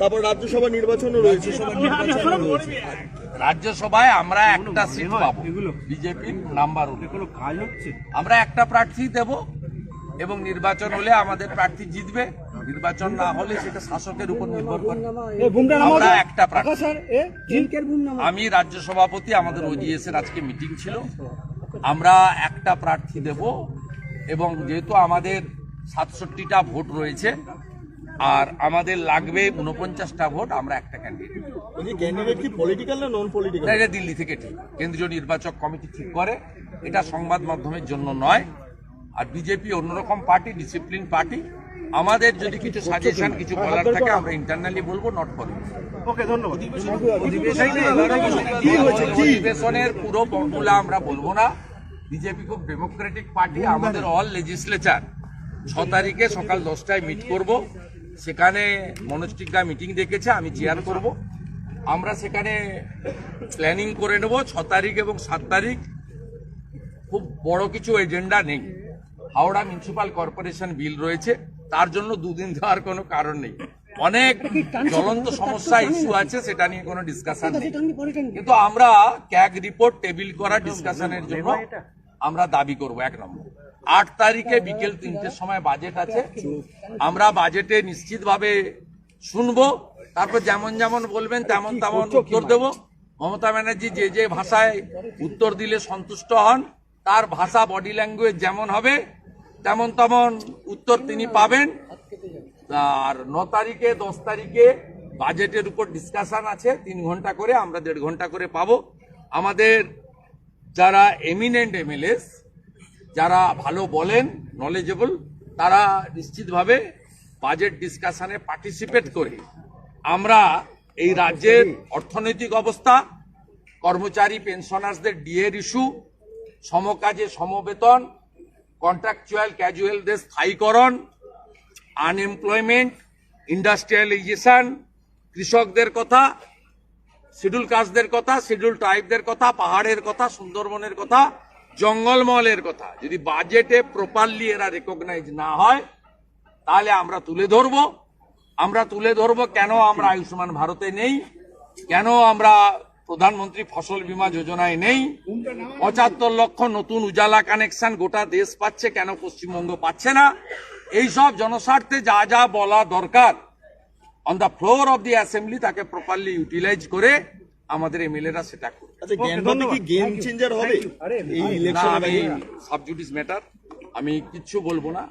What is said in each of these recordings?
তারপর রাজ্যসভা নির্বাচনও রয়েছে। রাজ্যসভায় আমরা একটা সিট পাবো। বিজেপি নাম্বার আমরা একটা প্রার্থী দেব এবং নির্বাচন হলে আমাদের প্রার্থী জিতবে। নির্বাচন না হলে সেটা শাসকের উপর নির্ভর করে। আমরা একটা প্রার্থী। আমি রাজ্য সভাপতি আমাদের ওজিএস এর আজকে মিটিং ছিল। আমরা একটা প্রার্থী দেব এবং যেহেতু আমাদের সাতষট্টিটা ভোট রয়েছে আর আমাদের লাগবে উনপঞ্চাশটা ভোট আমরা একটা ক্যান্ডিডেট ক্যান্ডিডেট কি পলিটিক্যাল না নন পলিটিক্যাল না, এটা দিল্লি থেকে ঠিক। কেন্দ্রীয় নির্বাচক কমিটি ঠিক করে। এটা সংবাদ মাধ্যমের জন্য নয়। আর বিজেপি অন্যরকম পার্টি ডিসিপ্লিন পার্টি। আমাদের যদি কিছু সাজেশন কিছু বলার থাকে আমরা ইন্টারনালি বলব নট করব অধিবেশনের পুরো ফর্মুলা আমরা বলব না। বিজেপি খুব ডেমোক্রেটিক পার্টি আমাদের অল লেজিসলেচার ছ তারিখে সকাল দশটায় মিট করব। সেখানে মনোজ টিকা মিটিং ডেকেছে আমি চেয়ার করব। আমরা সেখানে প্ল্যানিং করে নেব ছ তারিখ এবং সাত তারিখ। খুব বড় কিছু এজেন্ডা নেই। হাওড়া মিউনিসিপাল কর্পোরেশন বিল রয়েছে। তার জন্য দুদিন দেওয়ার কোনো কারণ নেই। অনেক জ্বলন্ত সমস্যা ইস্যু আছে সেটা নিয়ে কোনো ডিসকাশন নেই। কিন্তু আমরা ক্যাগ রিপোর্ট টেবিল করা ডিসকাশনের জন্য। আমরা দাবি করব এক নম্বর। আট তারিখে বিকেল তিনটের সময় বাজেট আছে। আমরা বাজেটে নিশ্চিতভাবে শুনব। তারপর যেমন যেমন বলবেন তেমন তেমন উত্তর দেব। মমতা ব্যানার্জি যে যে ভাষায় উত্তর দিলে সন্তুষ্ট হন তার ভাষা বডি ল্যাঙ্গুয়েজ যেমন হবে তেমন তেমন উত্তর তিনি পাবেন। আর ন তারিখে দশ তারিখে বাজেটের উপর ডিসকাশন আছে। তিন ঘণ্টা করে আমরা দেড় ঘণ্টা করে পাবো। আমাদের যারা এমিনেন্ট এমএলএস যারা ভালো বলেন নলেজেবল তারা নিশ্চিতভাবে বাজেট ডিসকাশনে পার্টিসিপেট করে। আমরা এই রাজ্যের অর্থনৈতিক অবস্থা, কর্মচারী পেনশনার্সদের ডিএর ইস্যু সমকাজে সমবেতন কন্ট্রাকচুয়াল ক্যাজুয়ালদের স্থায়ীকরণ আনএমপ্লয়মেন্ট ইন্ডাস্ট্রিয়ালাইজেশন কৃষকদের কথা শিডিউল কাস্টদের কথা, শিডিউল ট্রাইবদের কথা, পাহাড়ের কথা, সুন্দরবনের কথা, জঙ্গলমহলের কথা। যদি বাজেটে প্রপারলি এরা রেকগনাইজ না হয়, তাহলে আমরা তুলে ধরবো। আমরা তুলে ধরবো কেন আমরা আয়ুষ্মান ভারতে নেই? কেন আমরা প্রধানমন্ত্রী ফসল বীমা যোজনায় নেই? পঁচাত্তর লক্ষ নতুন উজালা কানেকশন গোটা দেশ পাচ্ছে, কেন পশ্চিমবঙ্গ পাচ্ছে না? এই সব জনস্বার্থে যা যা বলা দরকার on the floor of the assembly তাকে প্রপারলি ইউটিলাইজ করে আমাদের এমএলএরা সেটা করবে। আচ্ছা জ্ঞানবাদী কি গেম চেঞ্জার হবে? এই ইলেকশন আমি সাবজুডিস ম্যাটার আমি কিচ্ছু বলব না।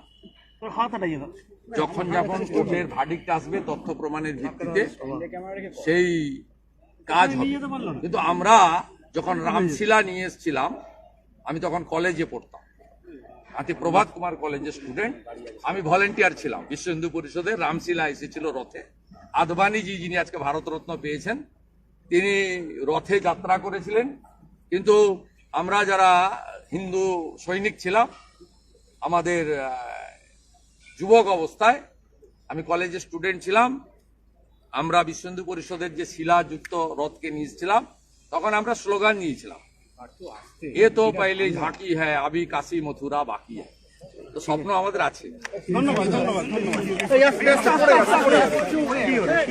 যখন যখন কোর্টের ভার্ডিক্ট আসবে তথ্য প্রমাণের ভিত্তিতে সেই কাজ হবে। কিন্তু আমরা যখন রামশিলা নিয়ে এসেছিলাম আমি তখন কলেজে পড়তাম। হাতে প্রভাত কুমার কলেজের স্টুডেন্ট আমি ভলেন্টিয়ার ছিলাম। বিশ্ব হিন্দু পরিষদের রামশিলা এসেছিল রথে। আদবানিজি যিনি আজকে ভারতরত্ন পেয়েছেন তিনি রথে যাত্রা করেছিলেন। কিন্তু আমরা যারা হিন্দু সৈনিক ছিলাম আমাদের যুবক অবস্থায় আমি কলেজে স্টুডেন্ট ছিলাম আমরা বিশ্ব হিন্দু পরিষদের যে শিলাযুক্ত রথকে নিয়েছিলাম তখন আমরা স্লোগান নিয়েছিলাম। এ তো পাইলে ঝাঁকি হ্যাঁ আবি কাশি মথুরা বাকি হ্যাঁ তো স্বপ্ন আমাদের আছে। ধন্যবাদ ধন্যবাদ এই